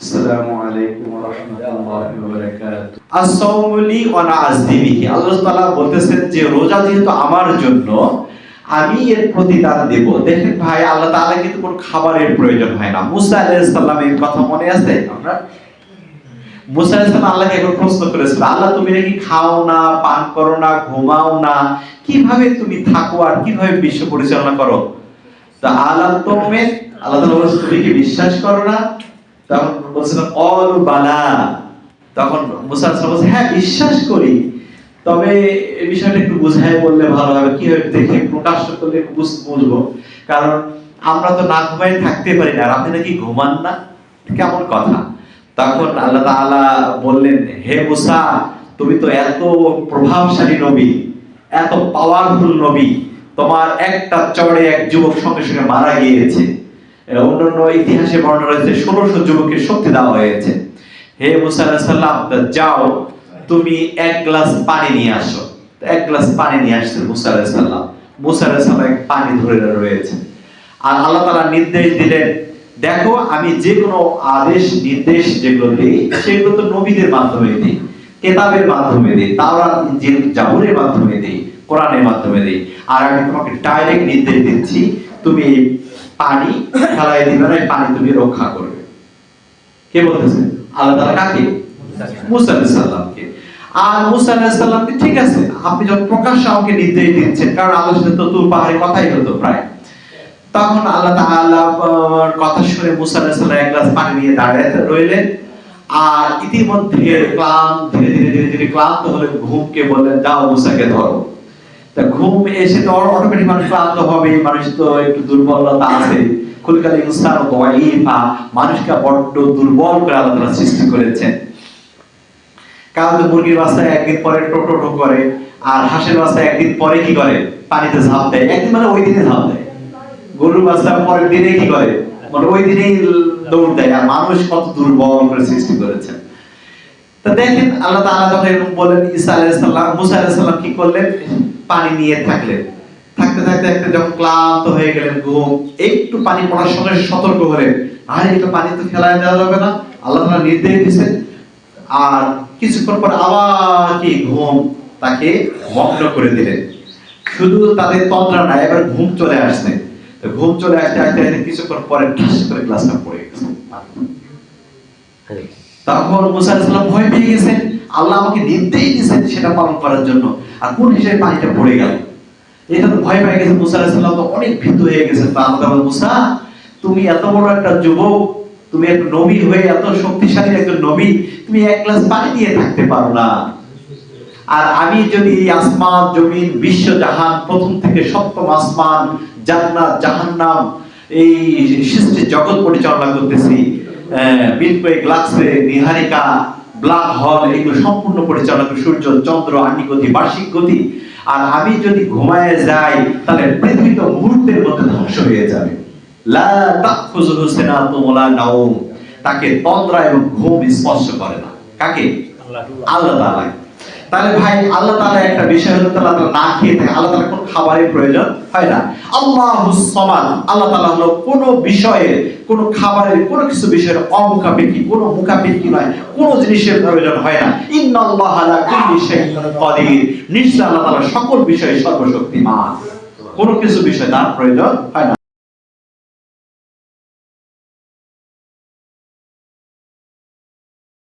আল্লাহ আমি এর প্রতিদান দেব। দেখেন ভাই, আল্লাহ কিন্তু কোনো খাবারের প্রয়োজন হয় না। মুসা কথা মনে আছে? আমরা? মুসা আল্লাহকে একবার প্রশ্ন করেছিল, আল্লাহ, তুমি নাকি খাও না, পান করো না, ঘুমাও না? কীভাবে তুমি থাকো আর কীভাবে বিশ্ব পরিচালনা করো? তা আলাম তোমে আল্লাহ তুমি কি বিশ্বাস করো না? তখন হ্যাঁ বিশ্বাস করি। তবে বিষয়টা একটু বললে ভালো হবে। কীভাবে দেখে প্রকাশ করলে বুঝব। কারণ আমরা তো না ঘুমাই থাকতে পারি না। আপনি নাকি ঘুমান না? কেমন কথা? তখন আল্লাহ তাআলা বললেন হে মুসা তুমি তো এত প্রভাবশালী নবী এত পাওয়ারফুল নবী। তোমার একটা চড়ে এক যুবক সঙ্গে সঙ্গে মারা গিয়েছে। এ, অন্যান্য ইতিহাসে বর্ণনা রয়েছে, ষোলোশো যুবকের শক্তি দেওয়া হয়েছে। হে মুসা তা যাও, তুমি এক গ্লাস পানি নিয়ে আসো। এক গ্লাস পানি নিয়ে আসছে মুসা সালাম। মুসা এক পানি ধরে রয়েছে। আর আল্লাহ তাআলা নির্দেশ দিলেন, দেখো, আমি যে কোনো আদেশ, নির্দেশ যেগুলো দিই, সেগুলো তো নবীদের মাধ্যমে দিই, কেতাবের মাধ্যমে দিই মাধ্যমে দিই, কোরআনের মাধ্যমে দিই। আর আমি তোমাকে ডাইরেক্ট নির্দেশ দিচ্ছি, তুমি পানি ফেলাই দিবে না পানি তুমি রক্ষা করবে। কে বলতেছে? আল্লাহ কাকে? মুসা আর মুসা ঠিক আছে? আপনি যখন প্রকাশ্যে আমাকে নির্দেশ দিচ্ছেন, কারণ আল্লাহর সাথে তো তুর পাহাড়ে কথাই হতো প্রায়। তখন আল্লাহ তাআলা কথা শুনে মুসা আলাইহিস এক গ্লাস পানি নিয়ে দাঁড়িয়ে রইলেন। আর ইতিমধ্যে ক্লান্ত, ধীরে ধীরে ধীরে ধীরে ক্লান্ত হলে ঘুমকে বললেন যাও মুসাকে ধরো। তা ঘুম এসে তো অটোমেটিক মানুষ ক্লান্ত হবে, মানুষ তো একটু দুর্বলতা আছে। ইনসান মানুষকে বড্ড দুর্বল করে সৃষ্টি করেছেন। কারণ তো মুরগির একদিন পরে টোটো টো করে, আর হাঁসের একদিন পরে কি করে? পানিতে ঝাঁপ দেয়। একদিন মানে ওই দিনে ঝাঁপ দেয়। গরুর বাচ্চা পরের দিনে কি করে? মানে ওই দিনেই দৌড় দেয়। আর মানুষ কত দুর্বল করে সৃষ্টি করেছেন। তা দেখেন, আল্লাহ তাআলা যখন বলেন ঈসা আলাইহিস সালাম, মুসা আলাইহিস সালাম কি করলেন? পানি নিয়ে থাকলেন। থাকতে থাকতে থাকতে যখন ক্লান্ত হয়ে গেলেন ঘুম একটু পানি পড়ার সঙ্গে সতর্ক হলেন। আরে একটু পানি তো ফেলায় দেওয়া যাবে না। আল্লাহ তাআলা নির্দেশ দিয়েছেন। আর কিছুক্ষণ পর আবার কি ঘুম তাকে মগ্ন করে দিলেন। শুধু তাদের তন্দ্রা না এবার ঘুম চলে আসছে। তো ঘুম চলে আসতে আসতে আসতে কিছুক্ষণ পরে ঠাস করে গ্লাসটা পড়ে গেছে। তখন মুসা ভয় পেয়ে গেছেন। আল্লাহ আমাকে নির্দেশ দিয়েছেন সেটা পালন করার জন্য। আর কোন হিসেবে পানিটা পড়ে গেল? এটা তো ভয় পেয়ে গেছে মুসা আলাইহিস সালাম তো অনেক ভীত হয়ে গেছেন তা আল্লাহ বলেন, মুসা তুমি এত বড় একটা যুবক তুমি এক নবী হয়ে এত শক্তিশালী একজন নবী তুমি এক গ্লাস পানি নিয়ে থাকতে পারো না। আর আমি যদি আসমান জমিন বিশ্ব জাহান প্রথম থেকে সপ্তম আসমান জান্নাত জাহান্নাম এই সৃষ্টি জগৎ পরিচালনা করতেছি মিল্কওয়ে গ্লাক্সে নিহারিকা ব্ল্যাক হল এগুলো সম্পূর্ণ পরিচালনা করে সূর্য চন্দ্র আর্নিক গতি বার্ষিক গতি। আর আমি যদি ঘুমায় যাই তাহলে পৃথিবী তো মুহূর্তের মধ্যে ধ্বংস হয়ে যাবে। লা ওয়ালা নাওম। তাকে তন্দ্রা এবং ঘুম স্পর্শ করে না। কাকে? আল্লাহ। তাআলা তাহলে ভাই, আল্লাহ তাআলা একটা বিষয় হলো তাআলা তাআলা না খেয়ে থাকে। আল্লাহ তাআলা কোন খাবারের প্রয়োজন হয় না। আল্লাহুস সামাদ, আল্লাহ তাআলা হলো কোন বিষয়ে, কোন খাবারের, কোন কিছু বিষয়ের অমুখাপেক্ষী, কোন মুখাপেক্ষী নয়, কোন জিনিসের প্রয়োজন হয় না। ইন্নাল্লাহা আলা কুল্লি শাইইন কাদির। নিশ্চয় আল্লাহ তাআলা সকল বিষয়ে সর্বশক্তিমান। কোন কিছু বিষয় তার প্রয়োজন হয় না।